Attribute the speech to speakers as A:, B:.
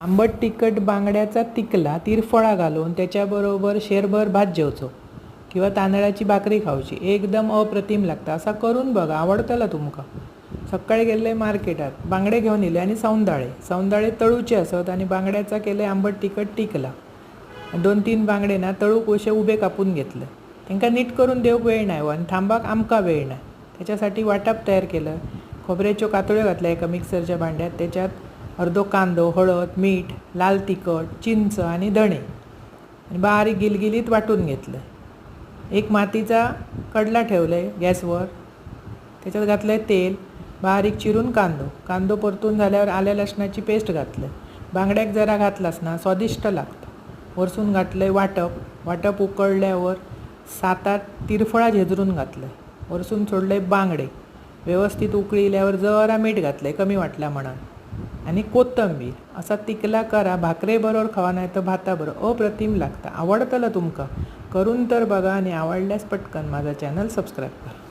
A: आंबट तिखट बांगड्याचा तिकला तिरफळा घालून त्याच्याबरोबर शेरभर भात जेवचो किंवा तांदळाची भाकरी खावची एकदम अप्रतिम लागता. असा करून बघा आवडतला तुमका. सकाळी गेले मार्केटात बांगडे घेऊन येले आणि सौंदाळे. सौंदाळे तळूचे असत आणि बांगड्याचा केले आंबट तिखट टिकला. दोन तीन बांगडे ना तळूक असे उभे कापून घेतले. त्यांना नीट करून देऊक वेळ नाही हो आणि थांबाक आमका वेळ नाही त्याच्यासाठी वाटप तयार केलं. खोबऱ्याच्यो कातळ्यो घातल्या एका मिक्सरच्या भांड्यात. त्याच्यात अर्धो कांदो हळद मीठ लाल तिखट चिंच आणि धणे. आणि बारीक गिलगिलीत वाटून घेतलं. एक मातीचा कडला ठेवले गॅसवर. त्याच्यात घातलं तेल बारीक चिरून कांदो. कांदो परतून झाल्यावर आल्या लसणाची पेस्ट घातलं. बांगड्याक जरा घातलास ना स्वादिष्ट लागतं. वरसून घातलंय वाटप. वाटप उकळल्यावर सात आठ तिरफळा झेजरून घातलं वरसून सोडले बांगडे. व्यवस्थित उकळील्यावर जरा मीठ घातलंय कमी वाटला म्हणून आणि कोथंबीर. असा तिकला करा भाकरे बरोबर खावा नाही तर भाताबरोबर अप्रतिम लागतं. आवडतलं तुमकां. करून तर बघा आणि आवडल्यास पटकन माझा चॅनल सबस्क्राईब करा.